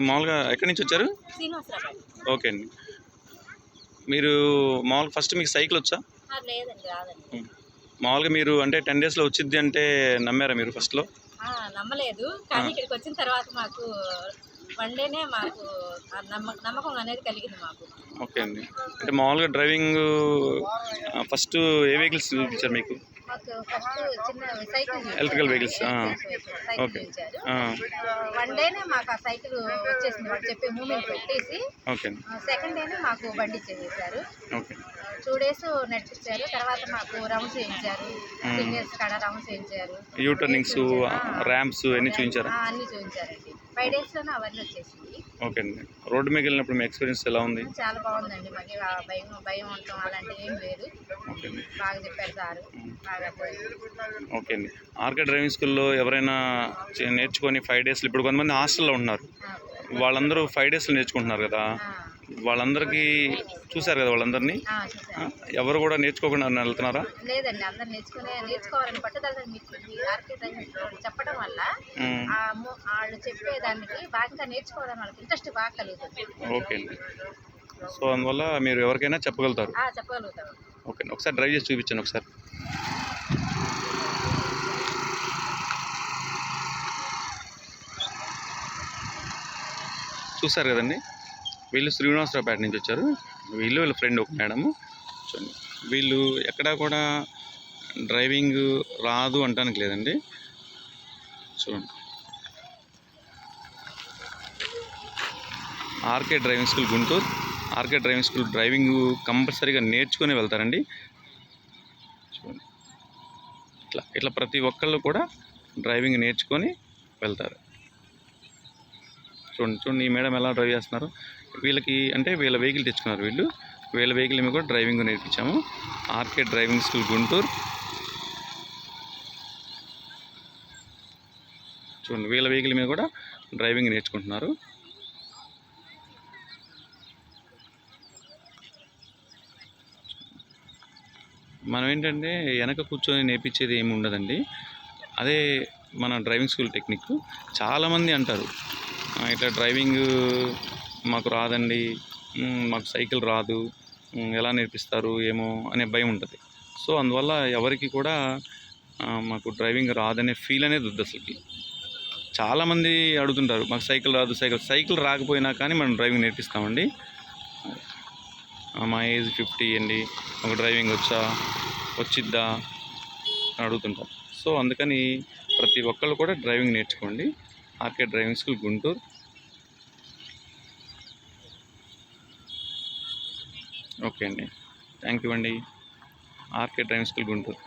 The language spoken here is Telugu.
మామూలుగా ఎక్కడి నుంచి వచ్చారు? ఓకే అండి. మీరు మామూలుగా ఫస్ట్ మీకు సైకిల్ వచ్చా? మామూలుగా మీరు అంటే టెన్ డేస్లో వచ్చింది అంటే నమ్మారా మీరు ఫస్ట్లో? నమ్మలేదు. కానీ ఇక్కడికి వచ్చిన తర్వాత మాకు వన్ డేనే మాకు నమ్మకం అనేది కలిగింది మాకు. ఓకే అండి. అంటే మామూలుగా డ్రైవింగ్ ఫస్ట్ ఏ వెహికల్స్ చూపించారు మీకు? ఓకే. చూపించారు. ఆ, వన్ డేనే మాకు ఆ సైకిల్ వచ్చేసింది. చెప్పే మూమెంట్ పెట్టేసి ఓకే సెకండ్ డేనే మాకు బండి ఇచ్చేసేసారు ఓకే. టూ డేస్ నడిపించారు తర్వాత మాకు రౌండ్స్ వేయించారు సింగర్స్ కాడ రౌండ్స్ వేయించారు యూ టర్నింగ్స్ ర్యాంప్స్ అన్నీ చూపించారా అన్నీ చూపించారండి ఫైవ్ డేస్లోనే అవన్నీ వచ్చేసింది. ఓకే అండి. రోడ్డు మీద వెళ్ళినప్పుడు మీ ఎక్స్పీరియన్స్ ఎలా ఉంది? చాలా బాగుందండి. మాకు భయం భయం ఉండటం అలాంటివి ఏం లేదు. బాగా చెప్పారు సారు. ఓకే అండి. ఆర్కే డ్రైవింగ్ స్కూల్లో ఎవరైనా నేర్చుకొని ఫైవ్ డేస్లో ఇప్పుడు కొంతమంది హాస్టల్లో ఉంటున్నారు. ఆ, వాళ్ళందరూ ఫైవ్ డేస్లో నేర్చుకుంటున్నారు కదా? వాళ్ళందరికీ చూశారు కదా వాళ్ళందరినీ? ఎవరు కూడా నేర్చుకోకుండా వెళ్తున్నారా? లేదండి అందరు నేర్చుకునే నేర్చుకోవాలని పట్టుదల చెప్పడం వల్ల వాళ్ళు చెప్పేదానికి బాగా నేర్చుకోవడం వాళ్ళకి ఇంట్రెస్ట్ బాగా కలుగుతుంది. ఓకే అండి. సో అందువల్ల మీరు ఎవరికైనా చెప్పగలుగుతారు? ఆ, చెప్పగలుగుతాం ఓకే ఒకసారి డ్రైవ్ చేసి చూపించండి ఒకసారి. చూసారు కదండి? వీళ్ళు శ్రీనివాసరావుపేట నుంచి వచ్చారు. వీళ్ళు వీళ్ళ ఫ్రెండ్ ఒక మేడం చూడండి వీళ్ళు ఎక్కడా కూడా డ్రైవింగ్ రాదు అంటానికి లేదండి. చూడండి RK driving school Guntur. RK driving school driving కంపల్సరీగా నేర్చుకుని వెళ్తారండి. చూడండి ఇట్లా ఇట్లా ప్రతి ఒక్కళ్ళు కూడా డ్రైవింగ్ నేర్చుకొని వెళ్తారు. చూడండి చూడండి ఈ మేడం ఎలా డ్రైవ్ చేస్తున్నారు? వీళ్ళకి అంటే వీళ్ళ వెహికల్ తెచ్చుకున్నారు వీళ్ళు. వీళ్ళ వెహికల్ మేము కూడా driving నేర్పించాము. RK driving school Guntur. చూడండి వీళ్ళ వెహికల్ మీద కూడా డ్రైవింగ్ నేర్చుకుంటున్నారు. మనం ఏంటంటే వెనక కూర్చొని నేర్పించేది ఏమి ఉండదండి. అదే మన డ్రైవింగ్ స్కూల్ టెక్నిక్ చాలామంది అంటారు ఇట్లా డ్రైవింగ్ మాకు రాదండి. మాకు సైకిల్ రాదు. ఎలా నేర్పిస్తారు ఏమో అనే భయం ఉంటుంది. సో అందువల్ల ఎవరికి కూడా మాకు డ్రైవింగ్ రాదనే ఫీల్ అనేది వద్దు అసలుకి. చాలామంది అడుగుతుంటారు మాకు సైకిల్ రాదు సైకిల్ సైకిల్ రాకపోయినా కానీ మనం డ్రైవింగ్ నేర్పిస్తామండి. మా ఏజ్ ఫిఫ్టీ అండి. ఒక డ్రైవింగ్ వచ్చా వచ్చిద్దా అని అడుగుతుంటాం సో అందుకని ప్రతి ఒక్కళ్ళు కూడా డ్రైవింగ్ నేర్చుకోండి. RK driving school Guntur. Okay అండి. థ్యాంక్ యూ అండి. RK driving school Guntur.